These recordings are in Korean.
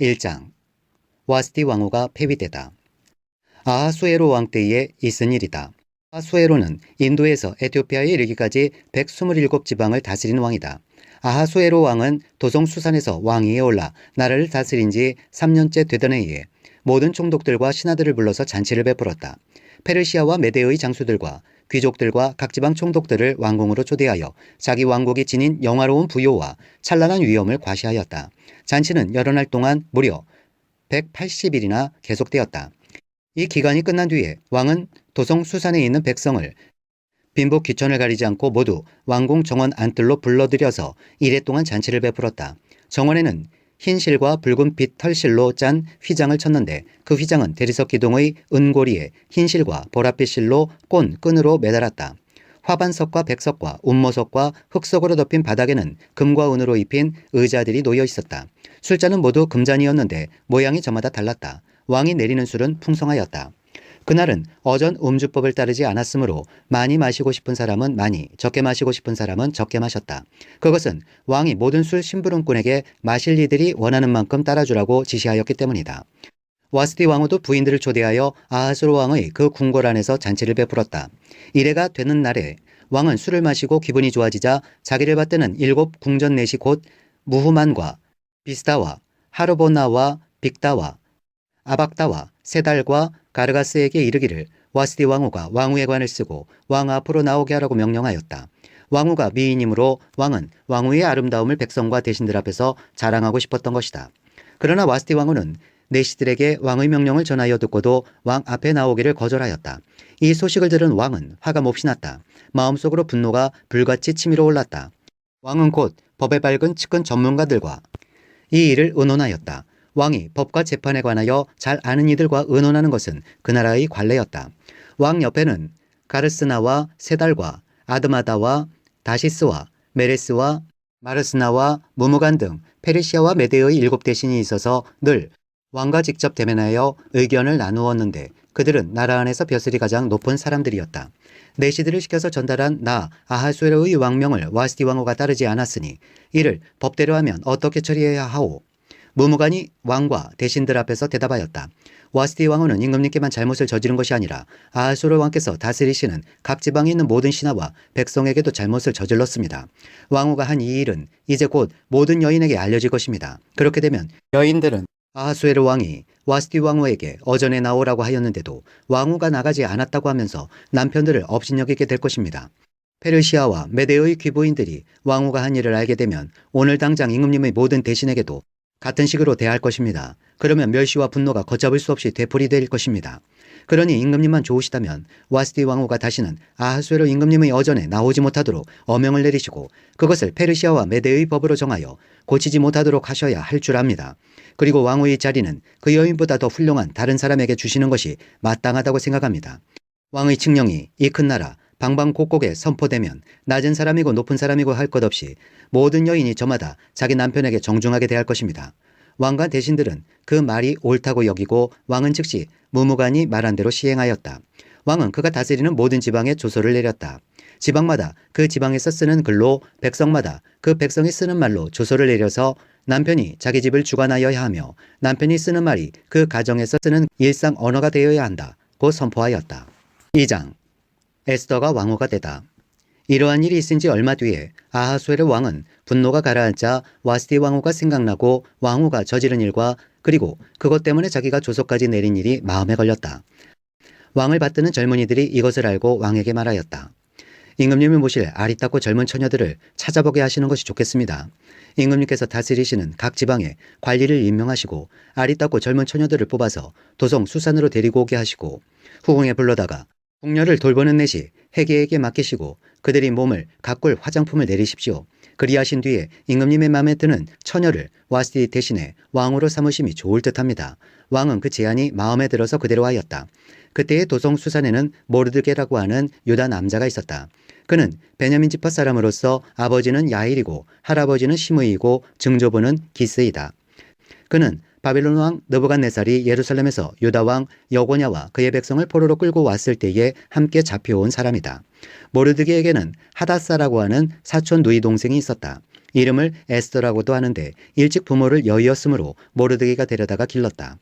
1장 와스티 왕후가 폐위되다. 아하수에로 왕 때에 있은 일이다. 아하수에로는 인도에서 에티오피아에 이르기까지 127지방을 다스린 왕이다. 아하수에로 왕은 도성 수산에서 왕위에 올라 나라를 다스린 지 3년째 되던 해에 모든 총독들과 신하들을 불러서 잔치를 베풀었다. 페르시아와 메데의 장수들과 귀족들과 각 지방 총독들을 왕궁으로 초대하여 자기 왕국이 지닌 영화로운 부요와 찬란한 위엄을 과시하였다. 잔치는 여러 날 동안 무려 180일이나 계속되었다. 이 기간이 끝난 뒤에 왕은 도성 수산에 있는 백성을 빈복 귀천을 가리지 않고 모두 왕궁 정원 안뜰로 불러들여서 이래 동안 잔치를 베풀었다. 정원에는 흰 실과 붉은 빛 털실로 짠 휘장을 쳤는데 그 휘장은 대리석 기둥의 은고리에 흰 실과 보랏빛 실로 꼰 끈으로 매달았다. 화반석과 백석과 운모석과 흑석으로 덮인 바닥에는 금과 은으로 입힌 의자들이 놓여 있었다. 술잔은 모두 금잔이었는데 모양이 저마다 달랐다. 왕이 내리는 술은 풍성하였다. 그날은 어전 음주법을 따르지 않았으므로 많이 마시고 싶은 사람은 많이, 적게 마시고 싶은 사람은 적게 마셨다. 그것은 왕이 모든 술 심부름꾼에게 마실 이들이 원하는 만큼 따라주라고 지시하였기 때문이다. 와스티 왕후도 부인들을 초대하여 아하스로 왕의 그 궁궐 안에서 잔치를 베풀었다. 이래가 되는 날에 왕은 술을 마시고 기분이 좋아지자 자기를 받드는 일곱 궁전 넷이 곧 무후만과 비스다와 하르보나와 빅다와 아박다와 세달과 가르가스에게 이르기를 와스디 왕후가 왕후의 관을 쓰고 왕 앞으로 나오게 하라고 명령하였다. 왕후가 미인이므로 왕은 왕후의 아름다움을 백성과 대신들 앞에서 자랑하고 싶었던 것이다. 그러나 와스디 왕후는 내시들에게 왕의 명령을 전하여 듣고도 왕 앞에 나오기를 거절하였다. 이 소식을 들은 왕은 화가 몹시 났다. 마음속으로 분노가 불같이 치밀어 올랐다. 왕은 곧 법에 밝은 측근 전문가들과 이 일을 의논하였다. 왕이 법과 재판에 관하여 잘 아는 이들과 의논하는 것은 그 나라의 관례였다. 왕 옆에는 가르스나와 세달과 아드마다와 다시스와 메레스와 마르스나와 무무간 등 페르시아와 메데의 일곱 대신이 있어서 늘 왕과 직접 대면하여 의견을 나누었는데 그들은 나라 안에서 벼슬이 가장 높은 사람들이었다. 내시들을 시켜서 전달한 나 아하수에로의 왕명을 와스티 왕후가 따르지 않았으니 이를 법대로 하면 어떻게 처리해야 하오? 무무관이 왕과 대신들 앞에서 대답하였다. 와스티 왕후는 임금님께만 잘못을 저지른 것이 아니라 아하수르 왕께서 다스리시는 각 지방에 있는 모든 신하와 백성에게도 잘못을 저질렀습니다. 왕후가 한 이 일은 이제 곧 모든 여인에게 알려질 것입니다. 그렇게 되면 여인들은 아하수에르 왕이 와스티 왕후에게 어전에 나오라고 하였는데도 왕후가 나가지 않았다고 하면서 남편들을 업신여기게 될 것입니다. 페르시아와 메데의 귀부인들이 왕후가 한 일을 알게 되면 오늘 당장 임금님의 모든 대신에게도 같은 식으로 대할 것입니다. 그러면 멸시와 분노가 걷잡을 수 없이 되풀이될 것입니다. 그러니 임금님만 좋으시다면 와스티 왕후가 다시는 아하수에로 임금님의 어전에 나오지 못하도록 어명을 내리시고 그것을 페르시아와 메데의 법으로 정하여 고치지 못하도록 하셔야 할 줄 압니다. 그리고 왕후의 자리는 그 여인보다 더 훌륭한 다른 사람에게 주시는 것이 마땅하다고 생각합니다. 왕의 칙령이 이 큰 나라 방방곡곡에 선포되면 낮은 사람이고 높은 사람이고 할 것 없이 모든 여인이 저마다 자기 남편에게 정중하게 대할 것입니다. 왕과 대신들은 그 말이 옳다고 여기고 왕은 즉시 무무관이 말한 대로 시행하였다. 왕은 그가 다스리는 모든 지방에 조서를 내렸다. 지방마다 그 지방에서 쓰는 글로 백성마다 그 백성이 쓰는 말로 조서를 내려서 남편이 자기 집을 주관하여야 하며 남편이 쓰는 말이 그 가정에서 쓰는 일상 언어가 되어야 한다. 고 선포하였다. 2장 에스더가 왕후가 되다. 이러한 일이 있은 지 얼마 뒤에 아하수에르 왕은 분노가 가라앉자 와스티 왕후가 생각나고 왕후가 저지른 일과 그리고 그것 때문에 자기가 조서까지 내린 일이 마음에 걸렸다. 왕을 받드는 젊은이들이 이것을 알고 왕에게 말하였다. 임금님을 모실 아리따고 젊은 처녀들을 찾아보게 하시는 것이 좋겠습니다. 임금님께서 다스리시는 각 지방에 관리를 임명하시고 아리따고 젊은 처녀들을 뽑아서 도성 수산으로 데리고 오게 하시고 후궁에 불러다가 궁녀를 돌보는 내시 해계에게 맡기시고 그들이 몸을 가꿀 화장품을 내리십시오. 그리하신 뒤에 임금님의 마음에 드는 처녀를 와스티 대신에 왕으로 삼으심이 좋을 듯합니다. 왕은 그 제안이 마음에 들어서 그대로 하였다. 그때의 도성 수산에는 모르드게라고 하는 유다 남자가 있었다. 그는 베냐민 지파 사람으로서 아버지는 야일이고 할아버지는 시므이고 증조부는 기스이다. 그는 바빌론 왕 느부갓네살이 예루살렘에서 유다 왕 여고냐와 그의 백성을 포로로 끌고 왔을 때에 함께 잡혀온 사람이다. 모르드게에게는 하다사라고 하는 사촌 누이 동생이 있었다. 이름을 에스더라고도 하는데 일찍 부모를 여의었으므로 모르드게가 데려다가 길렀다.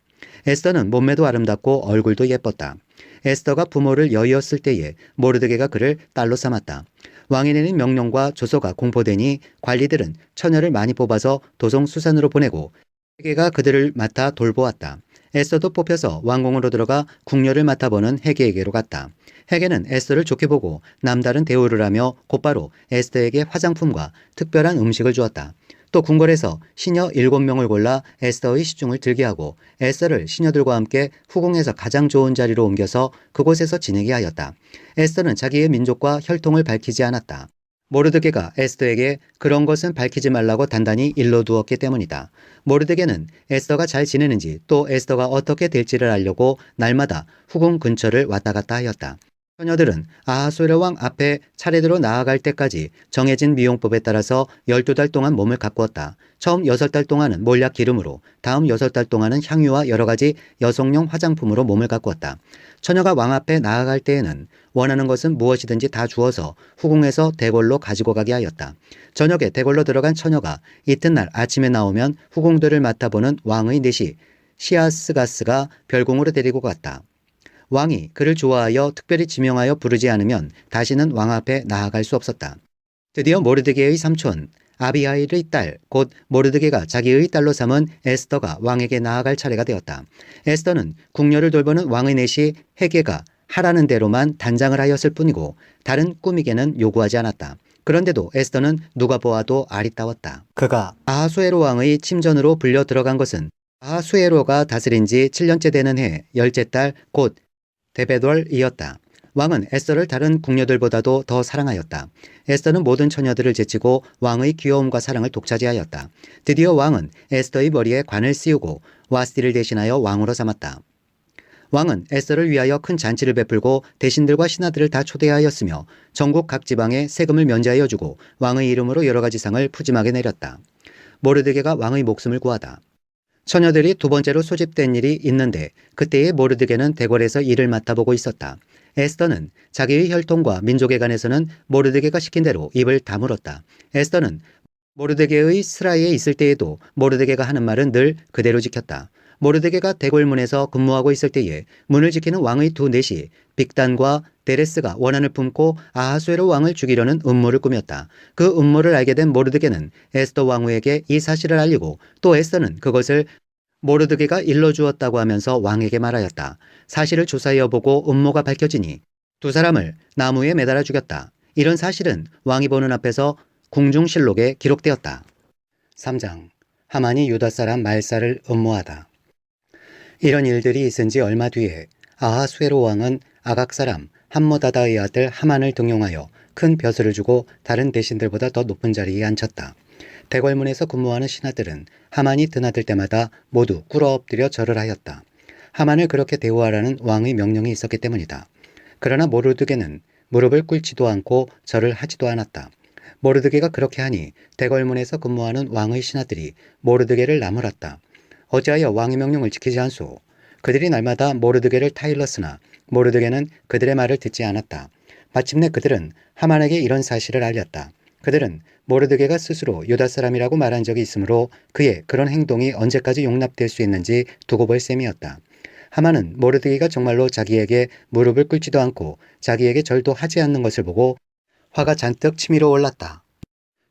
에스더는 몸매도 아름답고 얼굴도 예뻤다. 에스더가 부모를 여의었을 때에 모르드게가 그를 딸로 삼았다. 왕이 내린 명령과 조서가 공포되니 관리들은 처녀를 많이 뽑아서 도성 수산으로 보내고 헤게가 그들을 맡아 돌보았다. 에스더도 뽑혀서 왕궁으로 들어가 궁녀를 맡아보는 헤게에게로 갔다. 헤게는 에스더를 좋게 보고 남다른 대우를 하며 곧바로 에스더에게 화장품과 특별한 음식을 주었다. 또 궁궐에서 시녀 일곱 명을 골라 에스더의 시중을 들게 하고 에스더를 시녀들과 함께 후궁에서 가장 좋은 자리로 옮겨서 그곳에서 지내게 하였다. 에스더는 자기의 민족과 혈통을 밝히지 않았다. 모르드게가 에스더에게 그런 것은 밝히지 말라고 단단히 일러두었기 때문이다. 모르드게는 에스더가 잘 지내는지 또 에스더가 어떻게 될지를 알려고 날마다 후궁 근처를 왔다 갔다 하였다. 처녀들은 아하수에로 왕 앞에 차례대로 나아갈 때까지 정해진 미용법에 따라서 12달 동안 몸을 가꾸었다. 처음 6달 동안은 몰약 기름으로, 다음 6달 동안은 향유와 여러 가지 여성용 화장품으로 몸을 가꾸었다. 처녀가 왕 앞에 나아갈 때에는 원하는 것은 무엇이든지 다 주어서 후궁에서 대궐로 가지고 가게 하였다. 저녁에 대궐로 들어간 처녀가 이튿날 아침에 나오면 후궁들을 맡아보는 왕의 내시 시아스가스가 별궁으로 데리고 갔다. 왕이 그를 좋아하여 특별히 지명하여 부르지 않으면 다시는 왕 앞에 나아갈 수 없었다. 드디어 모르드게의 삼촌 아비하일의 딸, 곧 모르드게가 자기의 딸로 삼은 에스더가 왕에게 나아갈 차례가 되었다. 에스더는 궁녀를 돌보는 왕의 내시 헤게가 하라는 대로만 단장을 하였을 뿐이고 다른 꾸미개는 요구하지 않았다. 그런데도 에스더는 누가 보아도 아리따웠다. 그가 아하수에로 왕의 침전으로 불려 들어간 것은 아하수에로가 다스린 지 7년째 되는 해 열째 달 곧 데베돌이었다. 왕은 에스더를 다른 궁녀들보다도 더 사랑하였다. 에스더는 모든 처녀들을 제치고 왕의 귀여움과 사랑을 독차지하였다. 드디어 왕은 에스더의 머리에 관을 씌우고 와스티를 대신하여 왕으로 삼았다. 왕은 에스더를 위하여 큰 잔치를 베풀고 대신들과 신하들을 다 초대하였으며 전국 각 지방에 세금을 면제하여 주고 왕의 이름으로 여러 가지 상을 푸짐하게 내렸다. 모르드게가 왕의 목숨을 구하다. 처녀들이 두 번째로 소집된 일이 있는데 그때의 모르드게는 대궐에서 일을 맡아보고 있었다. 에스더는 자기의 혈통과 민족에 관해서는 모르드게가 시킨 대로 입을 다물었다. 에스더는 모르드게의 스라이에 있을 때에도 모르드게가 하는 말은 늘 그대로 지켰다. 모르드게가 대궐문에서 근무하고 있을 때에 문을 지키는 왕의 두 넷이 빅단과 데레스가 원한을 품고 아하수에로 왕을 죽이려는 음모를 꾸몄다. 그 음모를 알게 된 모르드게는 에스더 왕후에게 이 사실을 알리고 또 에스더는 그것을 모르드게가 일러주었다고 하면서 왕에게 말하였다. 사실을 조사하여 보고 음모가 밝혀지니 두 사람을 나무에 매달아 죽였다. 이런 사실은 왕이 보는 앞에서 궁중실록에 기록되었다. 3장 하만이 유다 사람 말사를 음모하다. 이런 일들이 있은 지 얼마 뒤에 아하수에로 왕은 아각 사람 함모다다의 아들 하만을 등용하여 큰 벼슬을 주고 다른 대신들보다 더 높은 자리에 앉혔다. 대궐문에서 근무하는 신하들은 하만이 드나들 때마다 모두 꿇어 엎드려 절을 하였다. 하만을 그렇게 대우하라는 왕의 명령이 있었기 때문이다. 그러나 모르드게는 무릎을 꿇지도 않고 절을 하지도 않았다. 모르드게가 그렇게 하니 대궐문에서 근무하는 왕의 신하들이 모르드게를 나무랐다. 어찌하여 왕의 명령을 지키지 않소? 그들이 날마다 모르드게를 타일렀으나 모르드게는 그들의 말을 듣지 않았다. 마침내 그들은 하만에게 이런 사실을 알렸다. 그들은 모르드게가 스스로 유다 사람이라고 말한 적이 있으므로 그의 그런 행동이 언제까지 용납될 수 있는지 두고 볼 셈이었다. 하만은 모르드게가 정말로 자기에게 무릎을 꿇지도 않고 자기에게 절도 하지 않는 것을 보고 화가 잔뜩 치밀어 올랐다.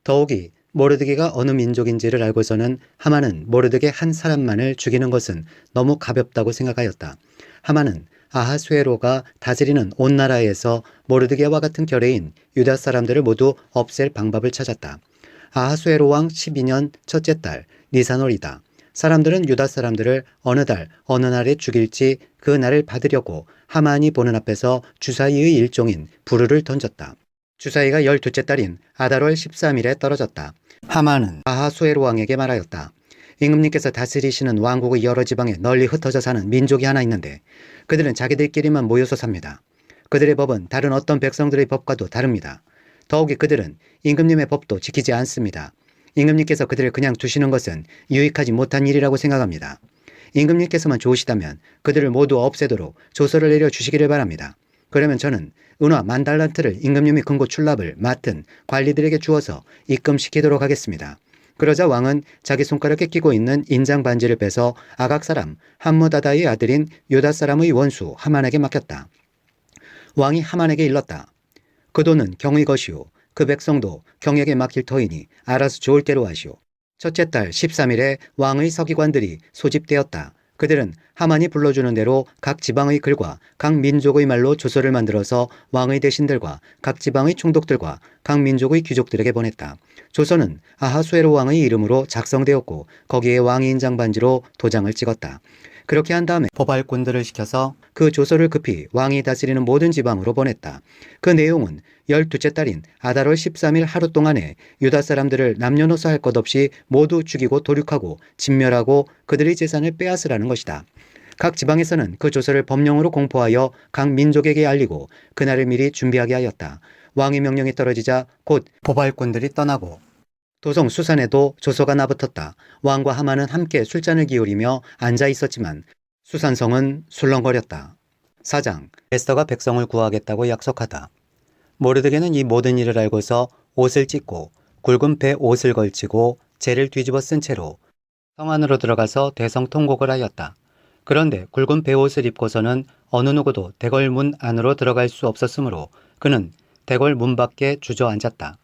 더욱이 모르드게가 어느 민족인지를 알고서는 하만은 모르드게 한 사람만을 죽이는 것은 너무 가볍다고 생각하였다. 하만은 아하수에로가 다스리는 온 나라에서 모르드게와 같은 결의인 유다 사람들을 모두 없앨 방법을 찾았다. 아하수에로 왕 12년 첫째 달 니사놀이다. 사람들은 유다 사람들을 어느 달 어느 날에 죽일지 그 날을 받으려고 하만이 보는 앞에서 주사위의 일종인 부르를 던졌다. 주사위가 열두째 달인 아달월 13일에 떨어졌다. 하만은 아하수에로 왕에게 말하였다. 임금님께서 다스리시는 왕국의 여러 지방에 널리 흩어져 사는 민족이 하나 있는데 그들은 자기들끼리만 모여서 삽니다. 그들의 법은 다른 어떤 백성들의 법과도 다릅니다. 더욱이 그들은 임금님의 법도 지키지 않습니다. 임금님께서 그들을 그냥 두시는 것은 유익하지 못한 일이라고 생각합니다. 임금님께서만 좋으시다면 그들을 모두 없애도록 조서를 내려 주시기를 바랍니다. 그러면 저는 은화 만 달란트를 임금님 이 금고 출납을 맡은 관리들에게 주어서 입금시키도록 하겠습니다. 그러자 왕은 자기 손가락에 끼고 있는 인장 반지를 빼서 아각 사람 함무다다의 아들인 요다 사람의 원수 하만에게 맡겼다. 왕이 하만에게 일렀다. 그 돈은 경의 것이요. 그 백성도 경에게 맡길 터이니 알아서 좋을 대로 하시오. 첫째 달 13일에 왕의 서기관들이 소집되었다. 그들은 하만이 불러주는 대로 각 지방의 글과 각 민족의 말로 조서를 만들어서 왕의 대신들과 각 지방의 총독들과 각 민족의 귀족들에게 보냈다. 조서는 아하수에로 왕의 이름으로 작성되었고 거기에 왕의 인장 반지로 도장을 찍었다. 그렇게 한 다음에 포발꾼들을 시켜서 그 조서를 급히 왕이 다스리는 모든 지방으로 보냈다. 그 내용은 열두째 달인 아달월 13일 하루 동안에 유다 사람들을 남녀노소 할 것 없이 모두 죽이고 도륙하고 진멸하고 그들의 재산을 빼앗으라는 것이다. 각 지방에서는 그 조서를 법령으로 공포하여 각 민족에게 알리고 그날을 미리 준비하게 하였다. 왕의 명령이 떨어지자 곧 포발꾼들이 떠나고 도성 수산에도 조서가 나붙었다. 왕과 하만은 함께 술잔을 기울이며 앉아 있었지만 수산성은 술렁거렸다. 사장, 에스더가 백성을 구하겠다고 약속하다. 모르드게는 이 모든 일을 알고서 옷을 찢고 굵은 배 옷을 걸치고 재를 뒤집어 쓴 채로 성 안으로 들어가서 대성통곡을 하였다. 그런데 굵은 배옷을 입고서는 어느 누구도 대궐 문 안으로 들어갈 수 없었으므로 그는 대궐 문 밖에 주저앉았다.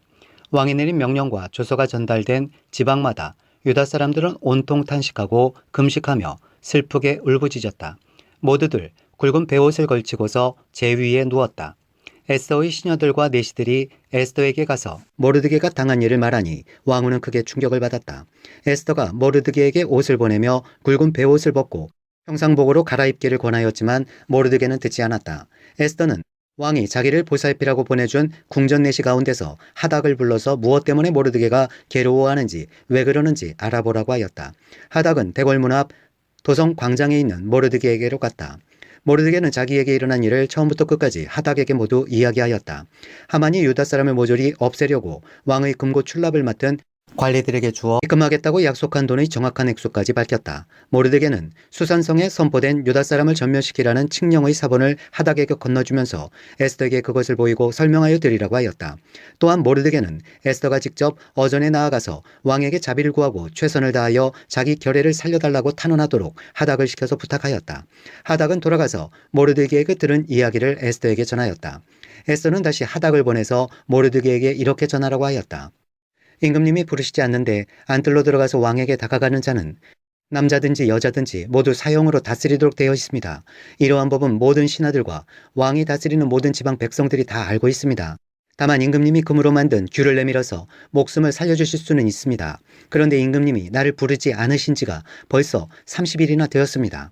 왕이 내린 명령과 조서가 전달된 지방마다 유다 사람들은 온통 탄식하고 금식하며 슬프게 울부짖었다. 모두들 굵은 배옷을 걸치고서 제 위에 누웠다. 에스더의 시녀들과 내시들이 에스더에게 가서 모르드게가 당한 일을 말하니 왕후는 크게 충격을 받았다. 에스더가 모르드게에게 옷을 보내며 굵은 배옷을 벗고 평상복으로 갈아입기를 권하였지만 모르드게는 듣지 않았다. 에스더는 왕이 자기를 보살피라고 보내준 궁전 내시 가운데서 하닥을 불러서 무엇 때문에 모르드게가 괴로워하는지 왜 그러는지 알아보라고 하였다. 하닥은 대궐문 앞 도성 광장에 있는 모르드게에게로 갔다. 모르드게는 자기에게 일어난 일을 처음부터 끝까지 하닥에게 모두 이야기하였다. 하만이 유다 사람을 모조리 없애려고 왕의 금고 출납을 맡은 관리들에게 주어 입금하겠다고 약속한 돈의 정확한 액수까지 밝혔다. 모르드게는 수산성에 선포된 유다 사람을 전멸시키라는 칙령의 사본을 하닥에게 건너주면서 에스더에게 그것을 보이고 설명하여 드리라고 하였다. 또한 모르드게는 에스더가 직접 어전에 나아가서 왕에게 자비를 구하고 최선을 다하여 자기 결례를 살려달라고 탄원하도록 하닥을 시켜서 부탁하였다. 하닥은 돌아가서 모르드게에게 들은 이야기를 에스더에게 전하였다. 에스더는 다시 하닥을 보내서 모르드게에게 이렇게 전하라고 하였다. 임금님이 부르시지 않는데 안뜰로 들어가서 왕에게 다가가는 자는 남자든지 여자든지 모두 사형으로 다스리도록 되어 있습니다. 이러한 법은 모든 신하들과 왕이 다스리는 모든 지방 백성들이 다 알고 있습니다. 다만 임금님이 금으로 만든 규를 내밀어서 목숨을 살려주실 수는 있습니다. 그런데 임금님이 나를 부르지 않으신 지가 벌써 30일이나 되었습니다.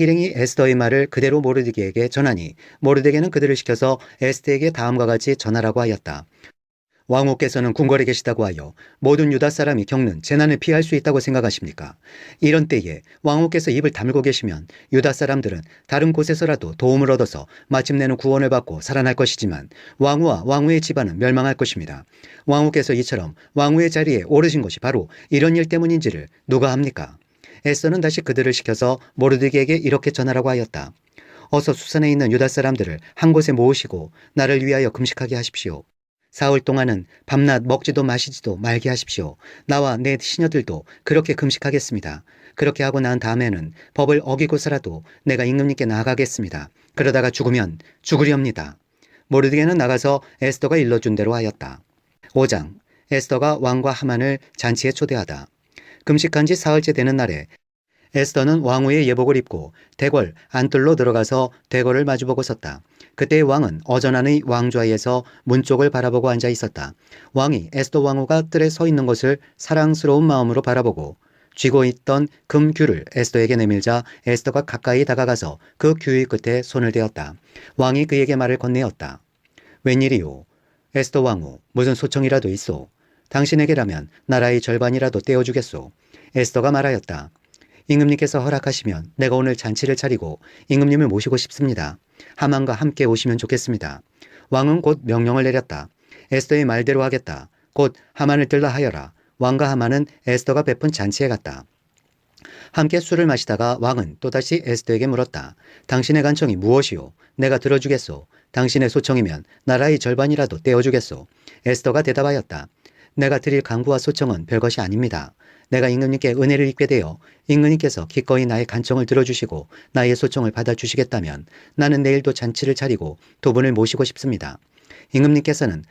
일행이 에스더의 말을 그대로 모르드게에게 전하니 모르드게는 그들을 시켜서 에스더에게 다음과 같이 전하라고 하였다. 왕후께서는 궁궐에 계시다고 하여 모든 유다 사람이 겪는 재난을 피할 수 있다고 생각하십니까? 이런 때에 왕후께서 입을 다물고 계시면 유다 사람들은 다른 곳에서라도 도움을 얻어서 마침내는 구원을 받고 살아날 것이지만 왕후와 왕후의 집안은 멸망할 것입니다. 왕후께서 이처럼 왕후의 자리에 오르신 것이 바로 이런 일 때문인지를 누가 합니까? 에스더는 다시 그들을 시켜서 모르드게에게 이렇게 전하라고 하였다. 어서 수산에 있는 유다 사람들을 한 곳에 모으시고 나를 위하여 금식하게 하십시오. 사흘 동안은 밤낮 먹지도 마시지도 말게 하십시오. 나와 내 시녀들도 그렇게 금식하겠습니다. 그렇게 하고 난 다음에는 법을 어기고서라도 내가 임금님께 나아가겠습니다. 그러다가 죽으면 죽으렵니다. 모르드게는 나가서 에스더가 일러준 대로 하였다. 5장 에스더가 왕과 하만을 잔치에 초대하다. 금식한 지 사흘째 되는 날에 에스더는 왕후의 예복을 입고 대궐 안뜰로 들어가서 대궐을 마주보고 섰다. 그때 왕은 어전안의 왕좌에서 문 쪽을 바라보고 앉아 있었다. 왕이 에스더 왕후가 뜰에 서 있는 것을 사랑스러운 마음으로 바라보고 쥐고 있던 금규를 에스더에게 내밀자 에스더가 가까이 다가가서 그 규의 끝에 손을 대었다. 왕이 그에게 말을 건네었다. 웬일이오? 에스더 왕후, 무슨 소청이라도 있소? 당신에게라면 나라의 절반이라도 떼어주겠소. 에스더가 말하였다. 임금님께서 허락하시면 내가 오늘 잔치를 차리고 임금님을 모시고 싶습니다. 하만과 함께 오시면 좋겠습니다. 왕은 곧 명령을 내렸다. 에스더의 말대로 하겠다. 곧 하만을 들라 하여라. 왕과 하만은 에스더가 베푼 잔치에 갔다. 함께 술을 마시다가 왕은 또다시 에스더에게 물었다. 당신의 간청이 무엇이오? 내가 들어주겠소. 당신의 소청이면 나라의 절반이라도 떼어주겠소. 에스더가 대답하였다. 내가 드릴 강구와 소청은 별것이 아닙니다. 내가 임금님께 은혜를 입게 되어 임금님께서 기꺼이 나의 간청을 들어주시고 나의 소청을 받아주시겠다면 나는 내일도 잔치를 차리고 두 분을 모시고 싶습니다. 임금님께서는